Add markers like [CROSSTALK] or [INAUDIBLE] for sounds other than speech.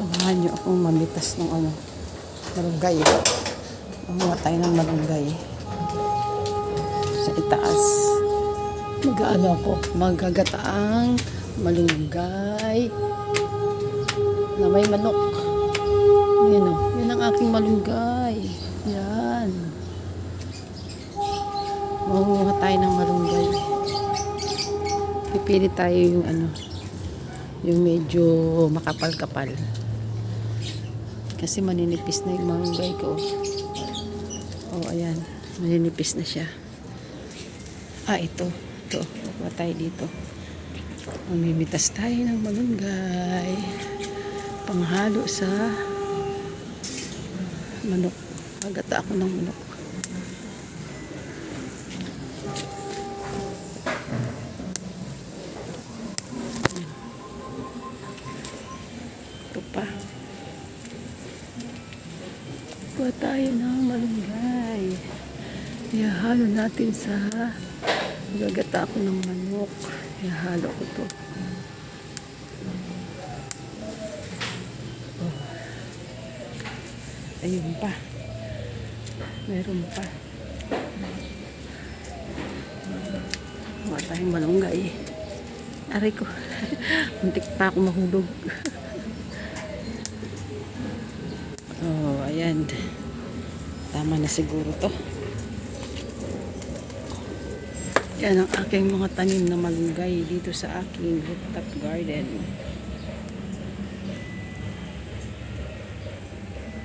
Samahan niyo akong mamitas ng ano, malunggay. Mamuha tayo ng malunggay. Sa itaas. Mag-ano ako, magagataang malunggay na may manok. Yan o, yan ang aking malunggay. Yan. Mamuha tayo ng malunggay. Pipili tayo yung ano, yung medyo makapal-kapal. Kasi maninipis na yung malunggay ko. Oh, ayan. Maninipis na siya. Ah, ito. Ito. Kuha tayo dito. Mamimitas tayo ng malunggay. Panghalo sa manok. Agata ako ng manok. Ito. Kuha tayo ng malunggay. Ihalo natin sa gagata ako ng manok. Ihalo ko to. Oh. Ayun pa. Meron pa. Kuha tayong malunggay. Aray ko. [LAUGHS] Muntik pa ako mahulog. [LAUGHS] Ayan. Tama na siguro to. Yan ang aking mga tanim na malunggay dito sa aking rooftop garden.